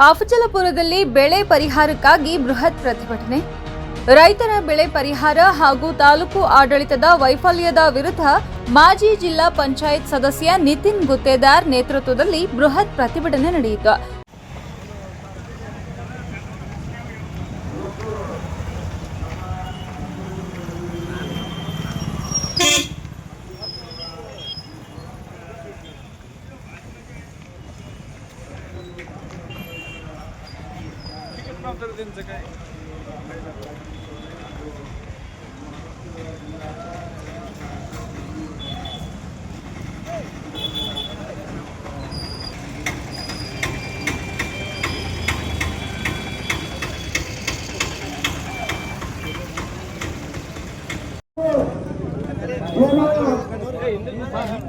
ಅಫಜಲಪುರದಲ್ಲಿ ಬೆಳೆ ಪರಿಹಾರಕ್ಕಾಗಿ ಬೃಹತ್ ಪ್ರತಿಭಟನೆ. ರೈತರ ಬೆಳೆ ಪರಿಹಾರ ಹಾಗೂ ತಾಲೂಕು ಆಡಳಿತದ ವೈಫಲ್ಯದ ವಿರುದ್ಧ ಮಾಜಿ ಜಿಲ್ಲಾ ಪಂಚಾಯತ್ ಸದಸ್ಯ ನಿತಿನ್ ಗುತ್ತೇದಾರ್ ನೇತೃತ್ವದಲ್ಲಿ ಬೃಹತ್ ಪ್ರತಿಭಟನೆ ನಡೆಯಿತು.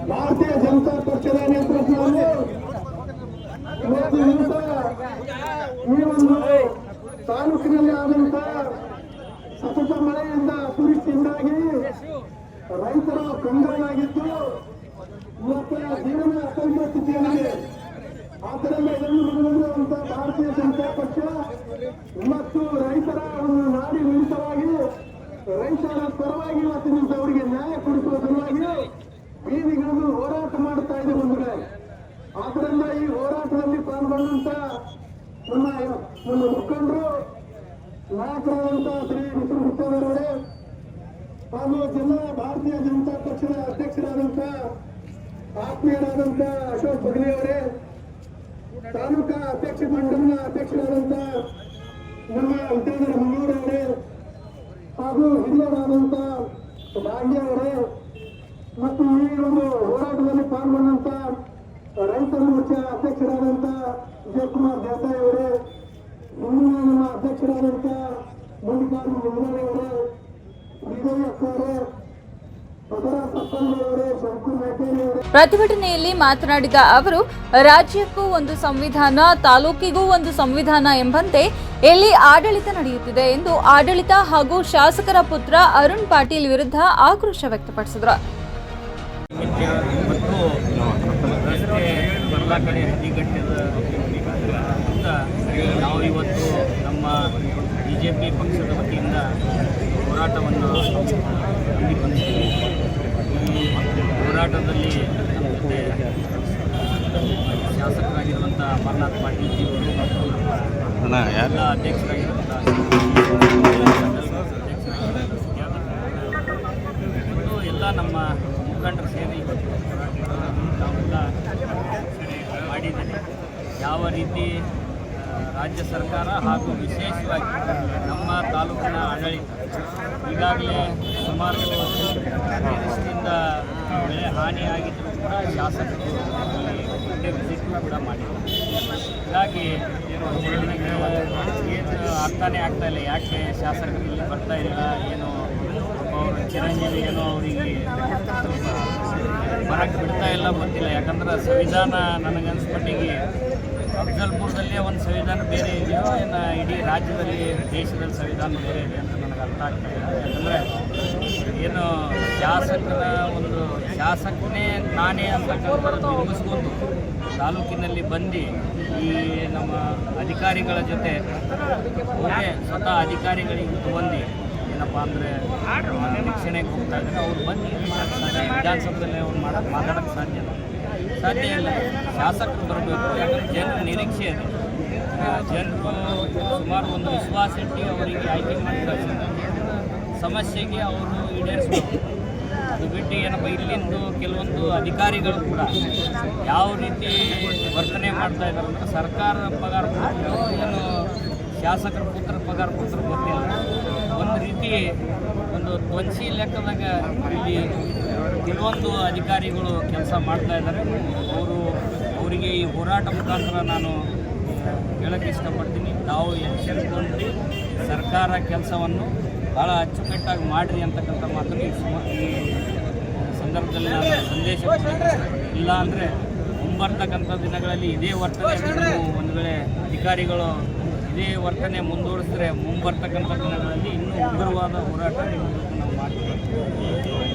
ಭಾರತೀಯ ಜನತಾ ಪಕ್ಷದ ನೇತೃತ್ವದಲ್ಲಿ ಇವತ್ತು ದಿವಸ ಈ ಒಂದು ತಾಲೂಕಿನಲ್ಲಿ ಆದಂತ ಸತತ ಮಳೆಯಿಂದ ಅತಿವೃಷ್ಟಿಯಿಂದಾಗಿ ರೈತರ ತೊಂದರೆಯಾಗಿದ್ದು ಇವತ್ತಿನ ಜೀವನ ಅತ್ಯಂತ ಸ್ಥಿತಿಯಲ್ಲಿದೆ. ಆದ್ದರಿಂದ ಇದನ್ನು ಮನಗಂಡುವಂತ ಭಾರತೀಯ ಜನತಾ ಪಕ್ಷ ಮತ್ತು ರೈತರ ಒಂದು ನಾಡಿ ವಿರುದ್ಧವಾಗಿ, ರೈತರ ಪರವಾಗಿ ಇವತ್ತು ನಿಂತು ಅವರಿಗೆ ನ್ಯಾಯ ಕೊಡಿಸುವ ಸಲುವಾಗಿ ಬೀದಿಗಳನ್ನು ಹೋರಾಟ ಮಾಡುತ್ತಾ ಇದೆ ಬಂಧುಗಳೇ. ಆದ್ದರಿಂದ ಈ ಹೋರಾಟದಲ್ಲಿ ಪಾಲ್ಗೊಂಡಂತ ನಮ್ಮ ನಮ್ಮ ಮುಖಂಡರು ನಾಯಕರಾದಂತ ಶ್ರೀ ನಿತಿನ್ ಗುತ್ತೇದಾರವರೇ ಹಾಗೂ ಜಿಲ್ಲಾ ಭಾರತೀಯ ಜನತಾ ಪಕ್ಷದ ಅಧ್ಯಕ್ಷರಾದಂತ ಆತ್ಮೀಯರಾದಂಥ ಅಶೋಕ್ ಬಗಲಿ ಅವರೇ, ತಾಲೂಕಾ ಅಧ್ಯಕ್ಷ ಮಂಡಲದ ಅಧ್ಯಕ್ಷರಾದಂತ ನಮ್ಮ ವಿಜೇಂದ್ರ ಮಂಗಳೂರವರೇ ಹಾಗೂ ಹಿರಿಯರಾದಂಥ ಭಾಗ್ಯ ಅವರೇ, ಮತ್ತು ಈ ಒಂದು ಹೋರಾಟದಲ್ಲಿ ಪಾಲ್ಗೊಂಡಂತ ರೈತ ಮೋರ್ಚಾ ಅಧ್ಯಕ್ಷರಾದಂತ ವಿಜಯಕುಮಾರ್ ದೇಸಾಯಿ ಅವರೇ ನಮ್ಮ ಮಲ್ಲಿಕಾರ್ಜುನ ಪ್ರತಿಭಟನೆಯಲ್ಲಿ ಮಾತನಾಡಿದ ಅವರು ರಾಜ್ಯಕ್ಕೂ ಒಂದು ಸಂವಿಧಾನ ತಾಲೂಕಿಗೂ ಒಂದು ಸಂವಿಧಾನ ಎಂಬಂತೆ ಇಲ್ಲಿ ಆಡಳಿತ ನಡೆಯುತ್ತಿದೆ ಎಂದು ಆಡಳಿತ ಹಾಗೂ ಶಾಸಕರ ಪುತ್ರ ಅರುಣ್ ಪಾಟೀಲ್ ವಿರುದ್ಧ ಆಕ್ರೋಶ ವ್ಯಕ್ತಪಡಿಸಿದರು. ಎಲ್ಲ ಕಡೆ ಹದಿಗಟ್ಟದ ಅಂತ ನಾವು ಇವತ್ತು ನಮ್ಮ ಬಿ ಜೆ ಪಿ ಪಕ್ಷದ ವತಿಯಿಂದ ಹೋರಾಟವನ್ನು ಹಮ್ಮಿಕೊಂಡಿದ್ದೀವಿ. ಈ ಹೋರಾಟದಲ್ಲಿ ನಮ್ಮ ಜೊತೆ ಶಾಸಕರಾಗಿರುವಂಥ ಅಮರನಾಥ್ ಪಾಟೀಲ್ ಜಿಯವರು ಮತ್ತು ನಮ್ಮ ಎಲ್ಲ ಅಧ್ಯಕ್ಷರಾಗಿರುವಂಥ ಮತ್ತು ಎಲ್ಲ ನಮ್ಮ ಮುಖಂಡರು ಸೇರಿ ಇವತ್ತು ಹೋರಾಟವನ್ನು ತಾವೆಲ್ಲ ಮಾಡಿದ್ದಾರೆ ರೀತಿ ರಾಜ್ಯ ಸರ್ಕಾರ ಹಾಗೂ ವಿಶೇಷವಾಗಿ ನಮ್ಮ ತಾಲೂಕಿನ ಆಡಳಿತ ಈಗಾಗಲೇ ಸುಮಾರು ಅತಿವೃಷ್ಟಿಯಿಂದ ಬೆಳೆ ಹಾನಿಯಾಗಿದ್ದರೂ ಕೂಡ ಶಾಸಕರು ವಿಸಿಟ್ ಕೂಡ ಮಾಡಿದ್ದಾರೆ ಹೀಗಾಗಿ ಏನು ಅರ್ಥನೇ ಆಗ್ತಾ ಇಲ್ಲ, ಯಾಕೆ ಶಾಸಕರು ಇಲ್ಲಿ ಬರ್ತಾ ಇಲ್ಲ, ಏನು ಅವರು ಚಿರಂಜೀವಿ ಏನೋ ಅವರಿಗೆ ಬರಕ್ಕೆ ಬಿಡ್ತಾ ಇಲ್ಲ, ಗೊತ್ತಿಲ್ಲ. ಯಾಕಂದ್ರೆ ಸಂವಿಧಾನ ನನಗನ್ಸ್ಮಟ್ಟಿಗೆ ಅಫ್ಜಲ್ಪುರದಲ್ಲೇ ಒಂದು ಸಂವಿಧಾನ ಬೇರೆ ಇದೆಯೋ, ಇನ್ನು ಇಡೀ ರಾಜ್ಯದಲ್ಲಿ ದೇಶದಲ್ಲಿ ಸಂವಿಧಾನ ಬೇರೆ ಇದೆ ಅಂತ ನನಗೆ ಅರ್ಥ ಆಗ್ತಾ ಇಲ್ಲ. ಯಾಕಂದರೆ ಏನು ಶಾಸಕನ ಒಂದು ಶಾಸಕನೇ ನಾನೇ ಅಂತಕ್ಕಂಥದ್ದು ಮುಗಿಸ್ಕೊಂಡು ತಾಲೂಕಿನಲ್ಲಿ ಬಂದು ಈ ನಮ್ಮ ಅಧಿಕಾರಿಗಳ ಜೊತೆ ಅವರೇ ಸ್ವತಃ ಅಧಿಕಾರಿಗಳಿಗೆ ಬಂದು ಏನಪ್ಪ ಅಂದರೆ ಶಿಕ್ಷಣಕ್ಕೆ ಹೋಗ್ತಾ ಇದ್ದಾರೆ. ಅವ್ರು ಬಂದು ವಿಧಾನಸಭೆಯಲ್ಲಿ ಅವ್ರು ಮಾಡೋಕ್ಕೆ ಮಾತಾಡೋಕ್ಕೆ ಸಾಧ್ಯ ಇಲ್ಲ. ಸಾಧ್ಯ ಇಲ್ಲ ಶಾಸಕರು ಬರಬೇಕು, ಯಾಕಂದರೆ ಜನರ ನಿರೀಕ್ಷೆ ಇದೆ ಜನರು ಸುಮಾರು ಒಂದು ವಿಶ್ವಾಸ ಇಟ್ಟು ಅವರಿಗೆ ಆಯ್ಕೆ ಮಾಡಿ ಸಮಸ್ಯೆಗೆ ಅವರು ಈಡೇರಿಸಬೇಕು. ಅದು ಬಿಟ್ಟು ಏನಪ್ಪ, ಇಲ್ಲಿಂದು ಕೆಲವೊಂದು ಅಧಿಕಾರಿಗಳು ಕೂಡ ಯಾವ ರೀತಿ ವರ್ತನೆ ಮಾಡ್ತಾ ಇದ್ದಾರೆ ಅಂದರೆ ಸರ್ಕಾರ ಪಗಾರ ಏನು ಶಾಸಕರ ಪುತ್ರ ಪಗಾರ ಪುತ್ರ ಗೊತ್ತಿಲ್ಲ. ಒಂದು ರೀತಿ ಒಂದು ಧ್ವಂಸಿ ಲೆಕ್ಕದಾಗ ಇಲ್ಲಿ ಕೆಲವೊಂದು ಅಧಿಕಾರಿಗಳು ಕೆಲಸ ಮಾಡ್ತಾ ಇದ್ದಾರೆ. ಅವರು ಅವರಿಗೆ ಈ ಹೋರಾಟ ಮುಖಾಂತರ ನಾನು ಹೇಳಕ್ಕೆ ಇಷ್ಟಪಡ್ತೀನಿ. ತಾವು ಎಚ್ಚರಿಕೊಂಡು ಸರ್ಕಾರ ಕೆಲಸವನ್ನು ಭಾಳ ಅಚ್ಚುಕಟ್ಟಾಗಿ ಮಾಡಿರಿ ಅಂತಕ್ಕಂಥ ಮಾತನ್ನು ಈ ಸಂದರ್ಭದಲ್ಲಿ ನಾನು ಸಂದೇಶ. ಇಲ್ಲ ಅಂದರೆ ಮುಂಬರ್ತಕ್ಕಂಥ ದಿನಗಳಲ್ಲಿ ಇದೇ ವರ್ತನೆ ಒಂದು ವೇಳೆ ಅಧಿಕಾರಿಗಳು ಇದೇ ವರ್ತನೆ ಮುಂದುವರಿಸಿದ್ರೆ ಮುಂಬರ್ತಕ್ಕಂಥ ದಿನಗಳಲ್ಲಿ ಇನ್ನೂ ಉಗ್ರವಾದ ಹೋರಾಟ ನಾವು ವಿರುದ್ಧ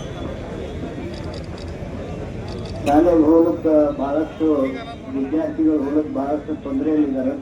ಶಾಲೆಗೆ ಹೋಗಕ್ಕೆ ಬಹಳಷ್ಟು ವಿದ್ಯಾರ್ಥಿಗಳು ಹೋಗಕ್ಕೆ ಬಹಳಷ್ಟು ತೊಂದರೆಯಲ್ಲಿದ್ದಾರೆ.